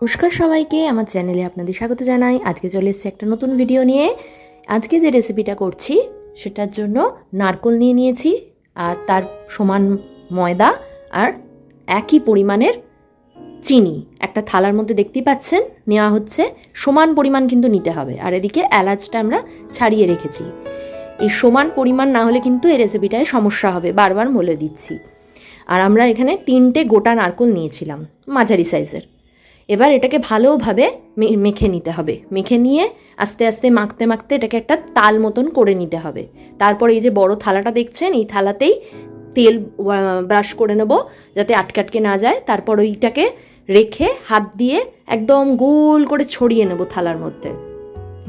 নমস্কার সবাইকে, আমার চ্যানেলে আপনাদের স্বাগত জানাই। আজকে চলে এসেছি একটা নতুন ভিডিও নিয়ে। আজকে যে রেসিপিটা করছি, সেটার জন্য নারকোল নিয়ে নিয়েছি, আর তার সমান ময়দা আর একই পরিমাণের চিনি। একটা থালার মধ্যে দেখতেই পাচ্ছেন, নেওয়া হচ্ছে। সমান পরিমাণ কিন্তু নিতে হবে। আর এদিকে এলাচটা আমরা ছাড়িয়ে রেখেছি। এই সমান পরিমাণ না হলে কিন্তু এই রেসিপিটায় সমস্যা হবে। বারবার বলে দিচ্ছি। আর আমরা এখানে তিনটে গোটা নারকোল নিয়েছিলাম, মাঝারি সাইজের। এবার এটাকে ভালোভাবে মেখে নিতে হবে। মেখে নিয়ে আস্তে আস্তে মাখতে মাখতে এটাকে একটা তাল মতন করে নিতে হবে। তারপর এই যে বড় থালাটা দেখছেন, এই থালাতেই তেল ব্রাশ করে নেব যাতে আটকে আটকে না যায়। তারপর ওইটাকে রেখে হাত দিয়ে একদম গোল করে ছড়িয়ে নেব থালার মধ্যে।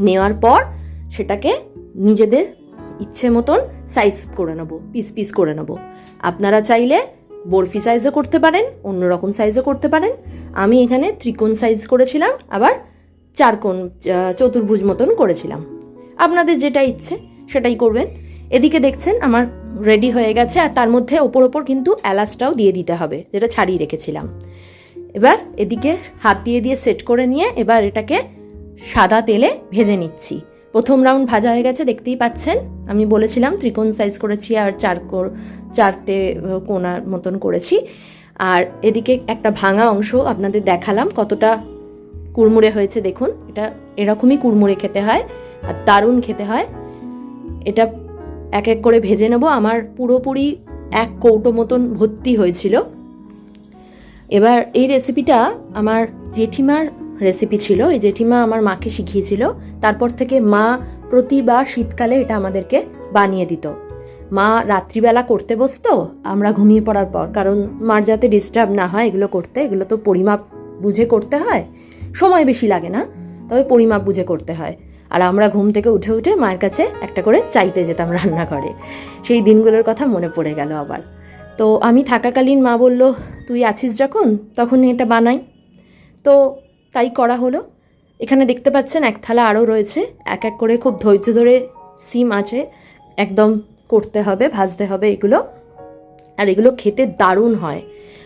নেওয়ার পর সেটাকে নিজেদের ইচ্ছে মতন সাইজ করে নেব পিস পিস করে নেব। আপনারা চাইলে বরফি সাইজও করতে পারেন অন্য রকম সাইজও করতে পারেন। আমি এখানে ত্রিকোণ সাইজ করেছিলাম, আবার চারকোণ চতুর্ভুজ মতন করেছিলাম। আপনাদের যেটা ইচ্ছে, সেটাই করবেন। এদিকে দেখছেন, আমার রেডি হয়ে গেছে, আর তার মধ্যে ওপর ওপর কিন্তু এলাচটাও দিয়ে দিতে হবে, যেটা ছাড়িয়ে রেখেছিলাম। এবার এদিকে হাত দিয়ে দিয়ে সেট করে নিয়ে এবার এটাকে সাদা তেলে ভেজে নিচ্ছি। প্রথম রাউন্ড ভাজা হয়ে গেছে, দেখতেই পাচ্ছেন। আমি বলেছিলাম ত্রিকোণ সাইজ করেছি আর চার কো- চারটে কোণার মতন করেছি। আর এদিকে একটা ভাঙা অংশ আপনাদের দেখালাম, কতটা কুড়মুড়ে হয়েছে, দেখুন। এটা এরকমই কুড়মুড়ে খেতে হয় আর দারুণ খেতে হয়। এটা এক এক করে ভেজে নেব। আমার পুরোপুরি এক কৌটো মতন ভর্তি হয়েছিল। এবার এই রেসিপিটা আমার জেঠিমার রেসিপি ছিল। এই জেঠিমা আমার মাকে শিখিয়েছিল। তারপর থেকে মা প্রতিবার শীতকালে এটা আমাদেরকে বানিয়ে দিত। মা রাত্রিবেলা করতে বসতো, আমরা ঘুমিয়ে পড়ার পর। কারণ মার যাতে ডিস্টার্ব না হয় এগুলো করতে, এগুলো তো পরিমাপ বুঝে করতে হয়। সময় বেশি লাগে না, তবে পরিমাপ বুঝে করতে হয়। আর আমরা ঘুম থেকে উঠে উঠে মায়ের কাছে একটা করে চাইতে যেতাম রান্নাঘরে। সেই দিনগুলোর কথা মনে পড়ে গেল আবার। তো আমি থাকাকালীন মা বলল, তুই আছিস যখন? তখন এটা বানাই। তো তাই করা হলো। এখানে দেখতে পাচ্ছেন এক থালা আরও রয়েছে। এক এক করে খুব ধৈর্য ধরে সিম আছে। একদম করতে হবে, ভাজতে হবে এগুলো। আর এগুলো খেতে দারুণ হয়।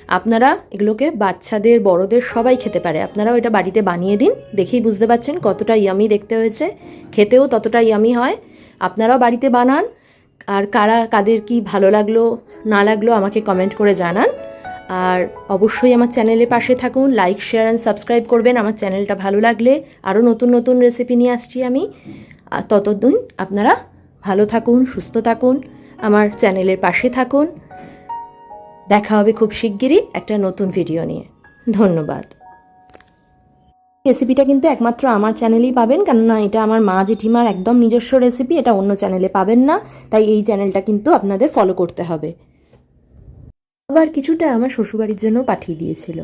আপনারা এগুলোকে বাচ্চাদের, বড়দের সবাই খেতে পারে। আপনারাও এটা বাড়িতে বানিয়ে দিন, দেখেই বুঝতে পারছেন কতটা ইয়ামি দেখতে হয়েছে। খেতেও ততটা ইয়ামি হয়। আপনারাও বাড়িতে বানান। আর কারা, কাদের কি ভালো লাগল, না লাগল আমাকে কমেন্ট করে জানান। আর অবশ্যই আমার চ্যানেলের পাশে থাকুন লাইক শেয়ার অ্যান্ড সাবস্ক্রাইব করবেন। আমার চ্যানেলটা ভালো লাগলে আরও নতুন নতুন রেসিপি নিয়ে আসছি আমি। ততদিন আপনারা ভালো থাকুন, সুস্থ থাকুন, আমার চ্যানেলের পাশে থাকুন। দেখা হবে খুব শিগগিরই একটা নতুন ভিডিও নিয়ে। ধন্যবাদ। রেসিপিটা কিন্তু একমাত্র আমার চ্যানেলেই পাবেন, কেননা এটা আমার মা জেঠিমার একদম নিজস্ব রেসিপি এটা অন্য চ্যানেলে পাবেন না। তাই এই চ্যানেলটা কিন্তু আপনাদের ফলো করতে হবে। আবার কিছুটা আমার শ্বশুরবাড়ির জন্য পাঠিয়ে দিয়েছিল।